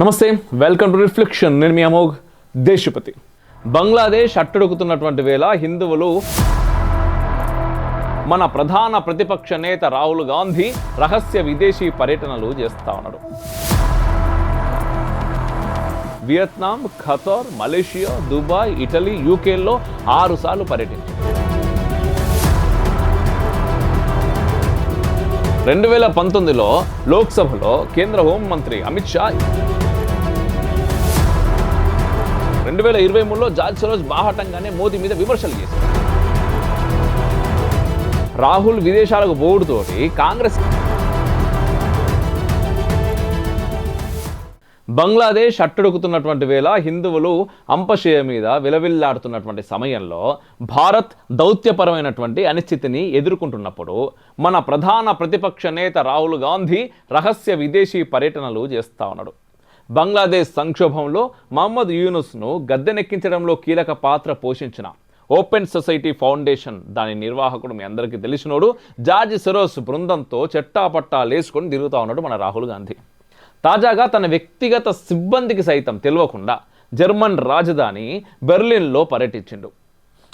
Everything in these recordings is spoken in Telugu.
నమస్తే వెల్కమ్ టు రిఫ్లెక్షన్ నేను మీ అమోఘ్ దేశపతి. బంగ్లాదేశ్ అట్టడుగుతున్నటువంటి వేళ హిందువులు మన ప్రధాన ప్రతిపక్ష నేత రాహుల్ గాంధీ రహస్య విదేశీ పర్యటనలు చేస్తా ఉన్నాడు. Vietnam Qatar Malaysia Dubai Italy యూకేల్లో ఆరు సార్లు పర్యటించారు. రెండు వేల పంతొమ్మిదిలో లోక్సభలో కేంద్ర హోంమంత్రి అమిత్ షా రెండు వేల ఇరవై మూడులో జార్జ్ సరోజ్ బాహటంగానే మోదీ మీద విమర్శలు చేశారు. రాహుల్ విదేశాలకు పోవుడుతోటి కాంగ్రెస్ బంగ్లాదేశ్ అట్టడుగుతున్నటువంటి వేళ హిందువులు అంపశయ మీద విలవిల్లాడుతున్నటువంటి సమయంలో భారత్ దౌత్యపరమైనటువంటి అనిశ్చితిని ఎదుర్కొంటున్నప్పుడు మన ప్రధాన ప్రతిపక్ష నేత రాహుల్ గాంధీ రహస్య విదేశీ పర్యటనలు చేస్తా ఉన్నాడు. బంగ్లాదేశ్ సంక్షోభంలో మహమ్మద్ యూనుస్ను గద్దెనెక్కించడంలో కీలక పాత్ర పోషించిన ఓపెన్ సొసైటీ ఫౌండేషన్ దాని నిర్వాహకుడు మీ అందరికీ తెలిసినోడు జార్జ్ సెరోస్ బృందంతో చెట్టాపట్టా లేసుకొని తిరుగుతా ఉన్నాడు మన రాహుల్ గాంధీ. తాజాగా తన వ్యక్తిగత సిబ్బందికి సైతం తెలియకుండా జర్మన్ రాజధాని బెర్లిన్లో పర్యటించిండు.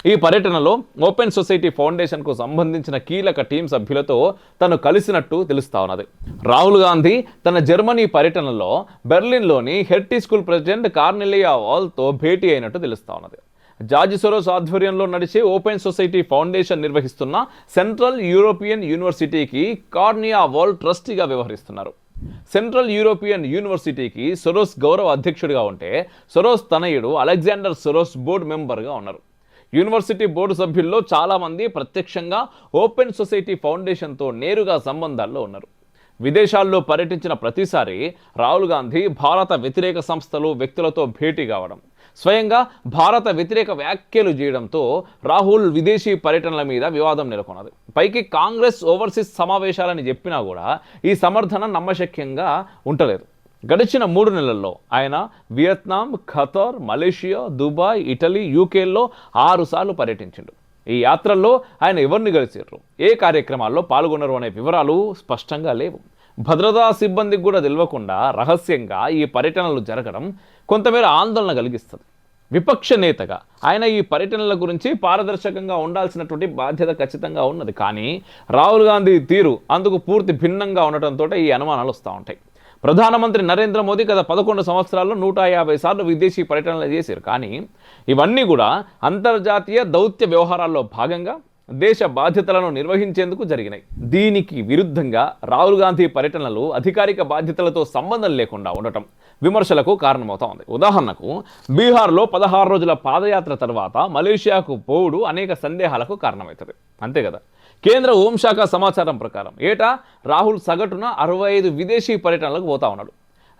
ఈ పర్యటనలో ఓపెన్ సొసైటీ ఫౌండేషన్కు సంబంధించిన కీలక టీం సభ్యులతో తను కలిసినట్టు తెలుస్తా ఉన్నది. రాహుల్ గాంధీ తన జర్మనీ పర్యటనలో బెర్లిన్లోని హెర్టీ స్కూల్ ప్రెసిడెంట్ కార్నెలియా వాల్తో భేటీ అయినట్టు తెలుస్తా ఉన్నది. జార్జ్ సొరోస్ ఆధ్వర్యంలో నడిచే ఓపెన్ సొసైటీ ఫౌండేషన్ నిర్వహిస్తున్న సెంట్రల్ యూరోపియన్ యూనివర్సిటీకి కార్నియా వాల్ ట్రస్టీగా వ్యవహరిస్తున్నారు. సెంట్రల్ యూరోపియన్ యూనివర్సిటీకి సొరోస్ గౌరవ అధ్యక్షుడిగా ఉంటే సొరోస్ తనయుడు అలెగ్జాండర్ సొరోస్ బోర్డు మెంబర్గా ఉన్నారు. యూనివర్సిటీ బోర్డు సభ్యుల్లో చాలామంది ప్రత్యక్షంగా ఓపెన్ సొసైటీ ఫౌండేషన్తో నేరుగా సంబంధాల్లో ఉన్నారు. విదేశాల్లో పర్యటించిన ప్రతిసారి రాహుల్ గాంధీ భారత వ్యతిరేక సంస్థలు వ్యక్తులతో భేటీ కావడం స్వయంగా భారత వ్యతిరేక వ్యాఖ్యలు చేయడంతో రాహుల్ విదేశీ పర్యటనల మీద వివాదం నెలకొన్నది. పైకి కాంగ్రెస్ ఓవర్సీస్ సమావేశాలని చెప్పినా కూడా ఈ సమర్థన నమ్మశక్యంగా ఉండలేదు. గడిచిన మూడు నెలల్లో ఆయన Vietnam Qatar Malaysia Dubai Italy యూకేల్లో ఆరుసార్లు పర్యటించిండు. ఈ యాత్రల్లో ఆయన ఎవరిని కలిసారు ఏ కార్యక్రమాల్లో పాల్గొన్నారు అనే వివరాలు స్పష్టంగా లేవు. భద్రతా సిబ్బందికి కూడా తెలియకుండా రహస్యంగా ఈ పర్యటనలు జరగడం కొంతమేర ఆందోళన కలిగిస్తుంది. విపక్ష నేతగా ఆయన ఈ పర్యటనల గురించి పారదర్శకంగా ఉండాల్సినటువంటి బాధ్యత ఖచ్చితంగా ఉన్నది. కానీ రాహుల్ గాంధీ తీరు అందుకు పూర్తి భిన్నంగా ఉండటంతో ఈ అనుమానాలు వస్తూ ఉంటాయి. ప్రధానమంత్రి నరేంద్ర మోదీ గత పదకొండు సంవత్సరాల్లో నూట యాభై సార్లు విదేశీ పర్యటనలు చేశారు. కానీ ఇవన్నీ కూడా అంతర్జాతీయ దౌత్య వ్యవహారాల్లో భాగంగా దేశ బాధ్యతలను నిర్వహించేందుకు జరిగినాయి. దీనికి విరుద్ధంగా రాహుల్ గాంధీ పర్యటనలు అధికారిక బాధ్యతలతో సంబంధం లేకుండా ఉండటం విమర్శలకు కారణమవుతా ఉంది. ఉదాహరణకు బీహార్లో పదహారు రోజుల పాదయాత్ర తర్వాత మలేషియాకు పోవుడు అనేక సందేహాలకు కారణమవుతుంది. అంతే కదా? కేంద్ర హోంశాఖ సమాచారం ప్రకారం ఏటా రాహుల్ సగటున అరవై ఐదు విదేశీ పర్యటనలకు పోతా ఉన్నాడు.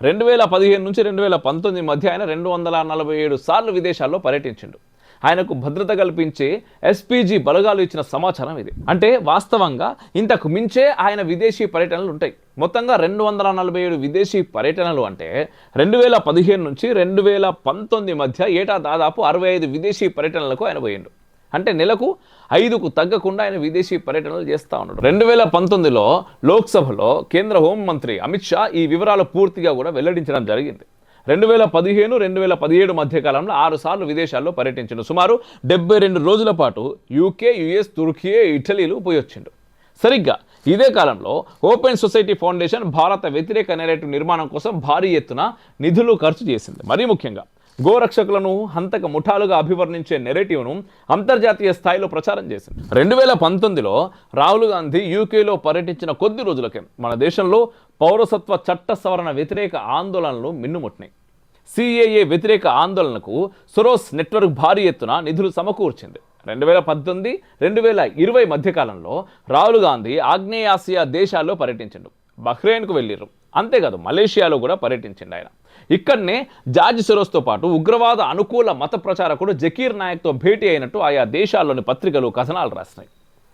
రెండు వేల పదిహేను నుంచి రెండు వేల పంతొమ్మిది మధ్య ఆయన రెండు వందల నలభై ఏడు సార్లు విదేశాల్లో పర్యటించిండు. ఆయనకు భద్రత కల్పించే ఎస్పీజీ బలగాలు ఇచ్చిన సమాచారం ఇది. అంటే వాస్తవంగా ఇంతకు మించే ఆయన విదేశీ పర్యటనలు ఉంటాయి. మొత్తంగా రెండు వందల నలభై ఏడు విదేశీ పర్యటనలు అంటే రెండు వేల పదిహేను నుంచి రెండు వేల పంతొమ్మిది మధ్య ఏటా దాదాపు అరవై ఐదు విదేశీ పర్యటనలకు ఆయన పోయిండు. అంటే నెలకు ఐదుకు తగ్గకుండా ఆయన విదేశీ పర్యటనలు చేస్తూ ఉన్నాడు. రెండు వేల పంతొమ్మిదిలో లోక్సభలో కేంద్ర హోంమంత్రి అమిత్ షా ఈ వివరాలు పూర్తిగా కూడా వెల్లడించడం జరిగింది. రెండు వేల పదిహేను రెండు వేల పదిహేడు మధ్య కాలంలో ఆరు సార్లు విదేశాల్లో పర్యటించిండు. సుమారు డెబ్బై రెండు రోజుల పాటు యూకే యుఎస్ తుర్కియే ఇటలీలు పోయొచ్చిండు. సరిగ్గా ఇదే కాలంలో ఓపెన్ సొసైటీ ఫౌండేషన్ భారత వ్యతిరేక నెరేటివ్ నిర్మాణం కోసం భారీ ఎత్తున నిధులు ఖర్చు చేసింది. మరీ ముఖ్యంగా గోరక్షకులను హంతక ముఠాలుగా అభివర్ణించే నెరేటివ్ను అంతర్జాతీయ స్థాయిలో ప్రచారం చేసింది. రెండు వేల పంతొమ్మిదిలో రాహుల్ గాంధీ యూకేలో పర్యటించిన కొద్ది రోజులకే మన దేశంలో పౌరసత్వ చట్ట సవరణ వ్యతిరేక ఆందోళనలు మిన్నుముట్టినాయి. సిఏఏ వ్యతిరేక ఆందోళనకు సొరోస్ నెట్వర్క్ భారీ ఎత్తున నిధులు సమకూర్చింది. రెండు వేల పద్దెనిమిది రెండు వేల ఇరవై మధ్యకాలంలో రాహుల్ గాంధీ ఆగ్నేయాసియా దేశాల్లో పర్యటించండు. బహ్రెయిన్కు వెళ్ళిర్రు. అంతేకాదు మలేషియాలో కూడా పర్యటించిండు ఆయన. ఇక్కడనే జార్జ్ సెరోస్తో పాటు ఉగ్రవాద అనుకూల మత ప్రచారకుడు జకీర్ నాయక్తో భేటీ అయినట్టు ఆయా దేశాల్లోని పత్రికలు కథనాలు రాసినాయి.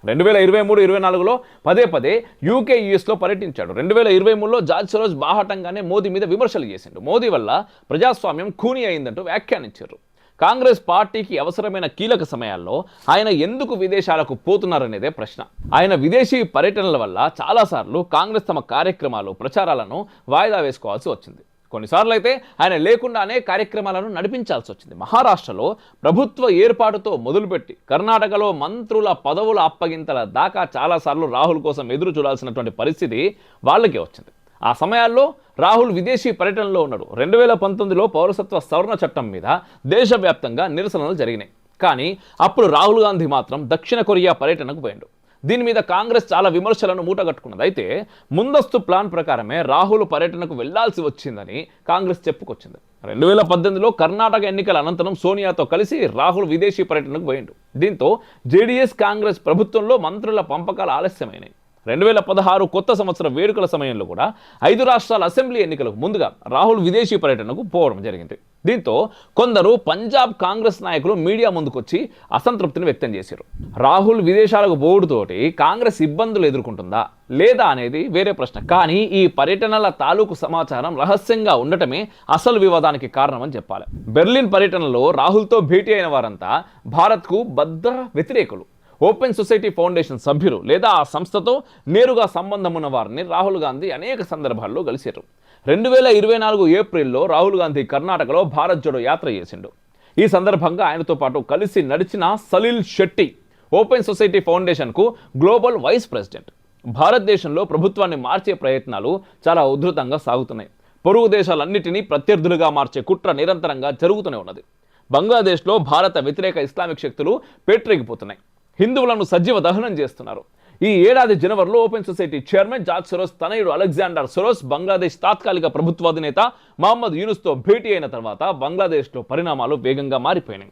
రెండు వేల ఇరవై మూడు ఇరవై నాలుగులో పదే పదే యూకే యుఎస్లో పర్యటించాడు. రెండు వేల ఇరవై మూడులో జార్జ్ సరోజ్ బాహటంగానే మోదీ మీద విమర్శలు చేసిండు. మోదీ వల్ల ప్రజాస్వామ్యం ఖూని అయిందంటూ వ్యాఖ్యానించారు. కాంగ్రెస్ పార్టీకి అవసరమైన కీలక సమయాల్లో ఆయన ఎందుకు విదేశాలకు పోతున్నారనేదే ప్రశ్న. ఆయన విదేశీ పర్యటనల వల్ల చాలాసార్లు కాంగ్రెస్ తమ కార్యక్రమాలు ప్రచారాలను వాయిదా వేసుకోవాల్సి వచ్చింది. కొన్నిసార్లు అయితే ఆయన లేకుండానే కార్యక్రమాలను నడిపించాల్సి వచ్చింది. మహారాష్ట్రలో ప్రభుత్వ ఏర్పాటుతో మొదలుపెట్టి కర్ణాటకలో మంత్రుల పదవుల అప్పగింతల దాకా చాలాసార్లు రాహుల్ కోసం ఎదురు చూడాల్సినటువంటి పరిస్థితి వాళ్ళకే వచ్చింది. ఆ సమయాల్లో రాహుల్ విదేశీ పర్యటనలో ఉన్నాడు. రెండు వేల పంతొమ్మిదిలో పౌరసత్వ సవరణ చట్టం మీద దేశవ్యాప్తంగా నిరసనలు జరిగినాయి. కానీ అప్పుడు రాహుల్ గాంధీ మాత్రం దక్షిణ కొరియా పర్యటనకు పోయాడు. దీని మీద కాంగ్రెస్ చాలా విమర్శలను మూటగట్టుకున్నది. అయితే ముందస్తు ప్లాన్ ప్రకారమే రాహుల్ పర్యటనకు వెళ్ళాల్సి వచ్చిందని కాంగ్రెస్ చెప్పుకొచ్చింది. రెండు వేల పద్దెనిమిదిలో కర్ణాటక ఎన్నికల అనంతరం సోనియాతో కలిసి రాహుల్ విదేశీ పర్యటనకు పోయిండు. దీంతో జేడీఎస్ కాంగ్రెస్ ప్రభుత్వంలో మంత్రుల పంపకాలు ఆలస్యమైనాయి. రెండు వేల పదహారు కొత్త సంవత్సర వేడుకల సమయంలో కూడా ఐదు రాష్ట్రాల అసెంబ్లీ ఎన్నికలకు ముందుగా రాహుల్ విదేశీ పర్యటనకు పోవడం జరిగింది. దీంతో కొందరు పంజాబ్ కాంగ్రెస్ నాయకులు మీడియా ముందుకొచ్చి అసంతృప్తిని వ్యక్తం చేశారు. రాహుల్ విదేశాలకు పోవుడుతోటి కాంగ్రెస్ ఇబ్బందులు ఎదుర్కొంటుందా లేదా అనేది వేరే ప్రశ్న. కానీ ఈ పర్యటనల తాలూకు సమాచారం రహస్యంగా ఉండటమే అసలు వివాదానికి కారణమని చెప్పాలి. బెర్లిన్ పర్యటనలో రాహుల్తో భేటీ అయిన వారంతా భారత్కు భద్ర వ్యతిరేకులు. ఓపెన్ సొసైటీ ఫౌండేషన్ సభ్యులు లేదా ఆ సంస్థతో నేరుగా సంబంధం ఉన్న వారిని రాహుల్ గాంధీ అనేక సందర్భాల్లో కలిశారు. రెండు వేల ఇరవై నాలుగు ఏప్రిల్లో రాహుల్ గాంధీ కర్ణాటకలో భారత్ జోడో యాత్ర చేసిండు. ఈ సందర్భంగా ఆయనతో పాటు కలిసి నడిచిన సలీల్ శెట్టి ఓపెన్ సొసైటీ ఫౌండేషన్కు గ్లోబల్ వైస్ ప్రెసిడెంట్. భారతదేశంలో ప్రభుత్వాన్ని మార్చే ప్రయత్నాలు చాలా ఉధృతంగా సాగుతున్నాయి. పొరుగు దేశాలన్నింటినీ ప్రత్యర్థులుగా మార్చే కుట్ర నిరంతరంగా జరుగుతూనే ఉన్నది. బంగ్లాదేశ్లో భారత వ్యతిరేక ఇస్లామిక్ శక్తులు పేట్రెగిపోతున్నాయి. హిందువులను సజీవ దహనం చేస్తున్నారు. ఈ ఏడాది జనవరిలో open society chairman Jack Soros తనయుడు అలెగ్జాండర్ సొరోస్ బంగ్లాదేశ్ తాత్కాలిక ప్రభుత్వాధినేత మహమ్మద్ యూనుస్తో భేటీ అయిన తర్వాత బంగ్లాదేశ్లో పరిణామాలు వేగంగా మారిపోయినాయి.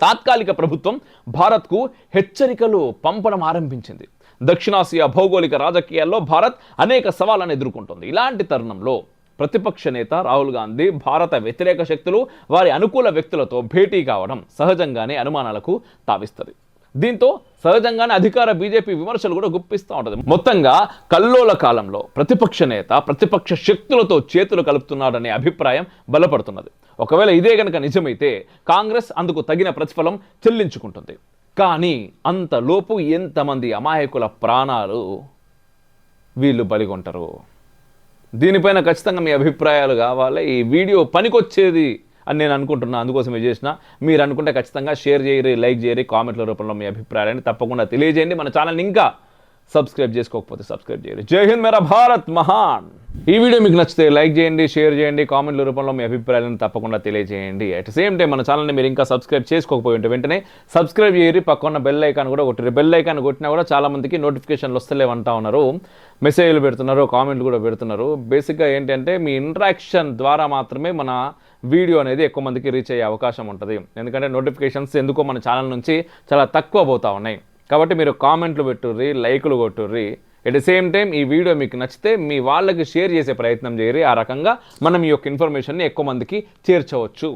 తాత్కాలిక ప్రభుత్వం భారత్కు హెచ్చరికలు పంపడం ఆరంభించింది. దక్షిణాసియా భౌగోళిక రాజకీయాల్లో భారత్ అనేక సవాళ్ళను ఎదుర్కొంటుంది. ఇలాంటి తరుణంలో ప్రతిపక్ష నేత రాహుల్ గాంధీ భారత వ్యతిరేక శక్తులు వారి అనుకూల వ్యక్తులతో భేటీ కావడం సహజంగానే అనుమానాలకు తావిస్తుంది. దీంతో సహజంగానే అధికార బీజేపీ విమర్శలు కూడా గుప్పిస్తూ ఉంటుంది. మొత్తంగా కల్లోల కాలంలో ప్రతిపక్ష నేత ప్రతిపక్ష శక్తులతో చేతులు కలుపుతున్నాడనే అభిప్రాయం బలపడుతున్నది. ఒకవేళ ఇదే కనుక నిజమైతే కాంగ్రెస్ అందుకు తగిన ప్రతిఫలం చెల్లించుకుంటుంది. కానీ అంతలోపు ఎంతమంది అమాయకుల ప్రాణాలు వీళ్ళు బలిగొంటారు? దీనిపైన ఖచ్చితంగా మీ అభిప్రాయాలు కావాలి. ఈ వీడియో పనికొచ్చేది అని నేను అనుకుంటున్నా. అందుకోసమే చేసిన. మీరు అనుకుంటే ఖచ్చితంగా షేర్ చేయరి లైక్ చేయరి కామెంట్ల రూపంలో మీ అభిప్రాయాన్ని తప్పకుండా తెలియజేయండి. మన ఛానల్ని ఇంకా సబ్స్క్రైబ్ చేసుకోకపోతే సబ్స్క్రైబ్ చేయండి. జై హింద్ మేరా భారత్ మహాన్. ఈ వీడియో మీకు నచ్చితే లైక్ చేయండి షేర్ చేయండి కామెంట్ల రూపంలో మీ అభిప్రాయాలను తప్పకుండా తెలియజేయండి. అట్ సేమ్ టైం మన ఛానల్ని మీరు ఇంకా సబ్స్క్రైబ్ చేసుకోకపోయి ఉంటే వెంటనే సబ్స్క్రైబ్ చేయరి పక్కన బెల్ ఐకాన్ కూడా కొట్టిరు. బెల్ ఐకాన్ కొట్టినా కూడా చాలామందికి నోటిఫికేషన్లు వస్తలేవంటా ఉన్నారు. మెసేజ్లు పెడుతున్నారు కామెంట్లు కూడా పెడుతున్నారు. బేసిక్గా ఏంటంటే మీ ఇంట్రాక్షన్ ద్వారా మాత్రమే మన వీడియో అనేది ఎక్కువ మందికి రీచ్ అయ్యే అవకాశం ఉంటుంది. ఎందుకంటే నోటిఫికేషన్స్ ఎందుకో మన ఛానల్ నుంచి చాలా తక్కువ పోతా ఉన్నాయి. కాబట్టి మీరు కామెంట్లు పెట్టుర్రి లైకులు కొట్టుర్రి. ఎట్ ద సేమ్ టైం ఈ వీడియో మీకు నచ్చితే మీ వాళ్ళకి షేర్ చేసే ప్రయత్నం చేయరి ఆ రకంగా మనం ఈ యొక్క ఇన్ఫర్మేషన్ని ఎక్కువ మందికి చేర్చవచ్చు.